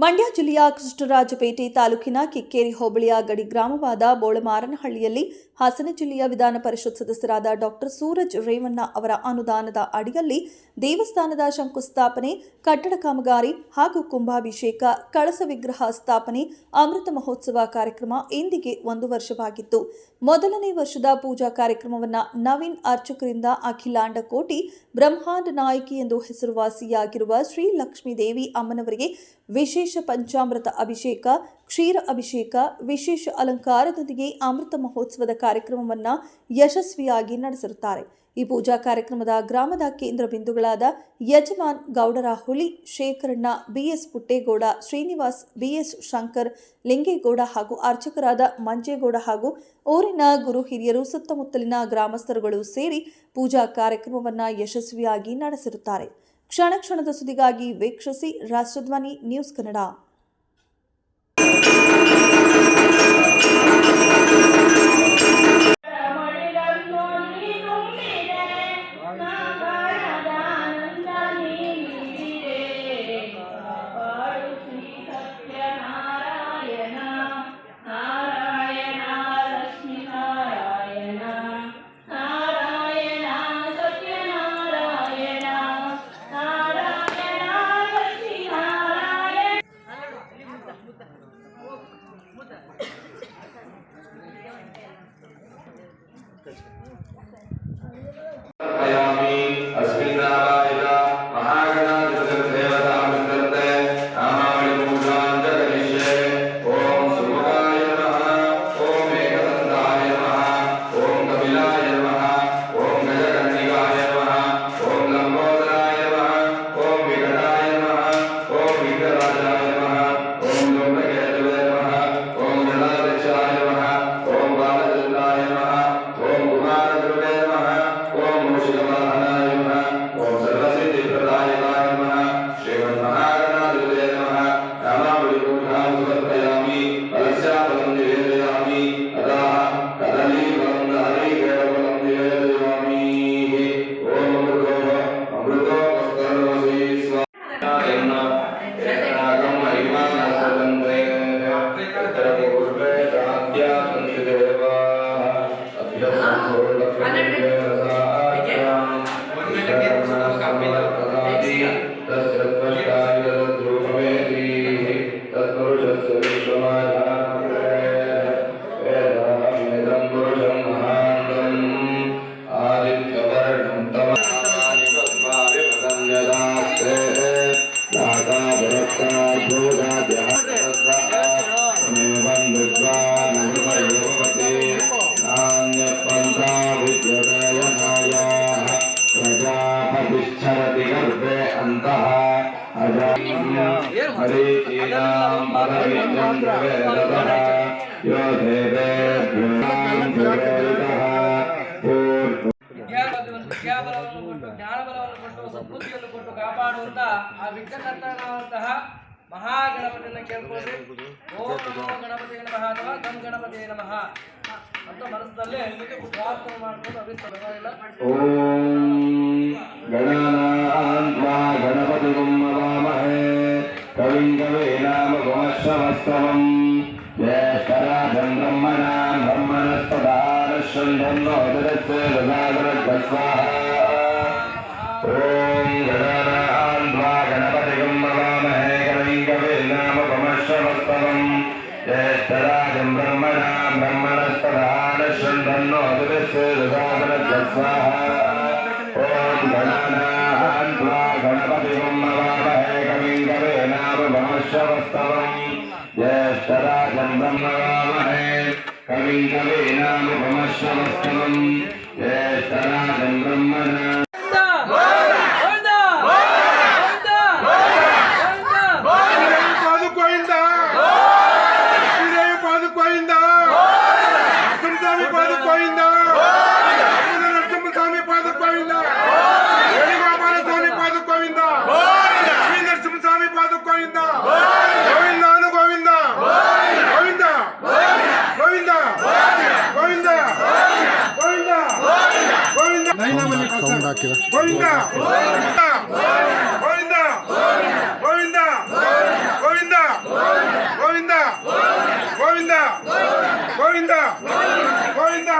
ಮಂಡ್ಯ ಜಿಲ್ಲೆಯ ಕೃಷ್ಣರಾಜಪೇಟೆ ತಾಲೂಕಿನ ಕಿಕ್ಕೇರಿ ಹೋಬಳಿಯ ಗಡಿ ಗ್ರಾಮವಾದ ಬೋಳಮಾರನಹಳ್ಳಿಯಲ್ಲಿ ಹಾಸನ ಜಿಲ್ಲೆಯ ವಿಧಾನ ಪರಿಷತ್ ಸದಸ್ಯರಾದ ಡಾಕ್ಟರ್ ಸೂರಜ್ ರೇವಣ್ಣ ಅವರ ಅನುದಾನದ ಅಡಿಯಲ್ಲಿ ದೇವಸ್ಥಾನದ ಶಂಕುಸ್ಥಾಪನೆ, ಕಟ್ಟಡ ಕಾಮಗಾರಿ ಹಾಗೂ ಕುಂಭಾಭಿಷೇಕ, ಕಳಸ ವಿಗ್ರಹ ಸ್ಥಾಪನೆ, ಅಮೃತ ಮಹೋತ್ಸವ ಕಾರ್ಯಕ್ರಮ ಇಂದಿಗೆ ಒಂದು ವರ್ಷವಾಗಿತ್ತು. ಮೊದಲನೇ ವರ್ಷದ ಪೂಜಾ ಕಾರ್ಯಕ್ರಮವನ್ನು ನವೀನ್ ಅರ್ಚಕರಿಂದ ಅಖಿಲಾಂಡ ಕೋಟಿ ಬ್ರಹ್ಮಾಂಡ ನಾಯಕಿ ಎಂದು ಹೆಸರುವಾಸಿಯಾಗಿರುವ ಶ್ರೀ ಲಕ್ಷ್ಮೀ ದೇವಿ ಅಮ್ಮನವರಿಗೆ ವಿಶೇಷ ಪಂಚಾಮೃತ ಅಭಿಷೇಕ, ಕ್ಷೀರ ಅಭಿಷೇಕ, ವಿಶೇಷ ಅಲಂಕಾರದೊಂದಿಗೆ ಅಮೃತ ಮಹೋತ್ಸವದ ಕಾರ್ಯಕ್ರಮವನ್ನು ಯಶಸ್ವಿಯಾಗಿ ನಡೆಸಿರುತ್ತಾರೆ. ಈ ಪೂಜಾ ಕಾರ್ಯಕ್ರಮದ ಗ್ರಾಮದ ಕೇಂದ್ರ ಬಿಂದುಗಳಾದ ಯಜಮಾನ್ ಗೌಡರ ಹುಲಿ ಶೇಖರಣ್ಣ, ಬಿಎಸ್ ಪುಟ್ಟೇಗೌಡ, ಶ್ರೀನಿವಾಸ್, ಬಿಎಸ್ ಶಂಕರ್, ಲಿಂಗೇಗೌಡ ಹಾಗೂ ಅರ್ಚಕರಾದ ಮಂಜೇಗೌಡ ಹಾಗೂ ಊರಿನ ಗುರು ಹಿರಿಯರು ಸುತ್ತಮುತ್ತಲಿನ ಗ್ರಾಮಸ್ಥರುಗಳು ಸೇರಿ ಪೂಜಾ ಕಾರ್ಯಕ್ರಮವನ್ನು ಯಶಸ್ವಿಯಾಗಿ ನಡೆಸಿರುತ್ತಾರೆ. ಕ್ಷಣ ಕ್ಷಣದ ಸುದ್ದಿಗಾಗಿ ವೀಕ್ಷಿಸಿ ರಾಷ್ಟ್ರಧ್ವನಿ ನ್ಯೂಸ್ ಕನ್ನಡ. हरीचीनाम् अरविन्दं प्रवेदतः यो देवेभ्यो प्रवेदितः पूर्व ವಿದ್ಯಾಬಲವನ್ನು ವಿದ್ಯಾಬಲವನ್ನು ಕೊಟ್ಟು ಜ್ಞಾನಬಲವನ್ನು ಕೊಟ್ಟು ಸದ್ಬುದ್ಧಿಯನ್ನು ಕೊಟ್ಟು ಕಾಪಾಡುವಂತ ಆ ವಿಘ್ನಕರ್ತನಾದಂತಹ ಮಹಾಗಣಪತಿಯನ್ನ ಕೇಳ್ಕೊಳ್ಳಿ ಓಂ ನಮೋ ಗಣಪತಿ ನಮಃ ಅಥವಾ ಗಂ ಗಣಪತಿ ನಮಃ ಅಂತ ಮನಸ್ಸಿನಲ್ಲೇ ಪ್ರಾರ್ಥನೆ ಮಾಡ್ಕೊಂಡು ಅಭಿಷ್ಟ ಪರವಾಗಿಲ್ಲ ॐ गणानां त्वा गणपतिगुं कविङ्गवेनामगुमश्रवस्तवम् ज्येष्ठराजम् ब्रह्मणाम् ब्रह्मणस्तदारश्रन्धम् नोदरस्य गदागरद्वस्वाः ॐ गदारान् द्वा गणपतिगम् भवामहे कविङ्गवेनामगुमश्रवस्तवम् ज्येष्ठराजम् ब्रह्मणाम् ब्रह्मणस्तदारश्रन्धम् नोदरस्य गदागरद्वस्वाः ॐ गणानान् द्वा गणपतिगम् नामश्रवस्तवम् ज्येष्ठराजम् ब्रह्मवामहे कविकवीनामुपमश्रवस्तवम् ज्येष्ठरा కింద గోవిందా! గోవిందా! గోవిందా! గోవిందా! గోవిందా! గోవిందా! గోవిందా! గోవిందా! గోవిందా!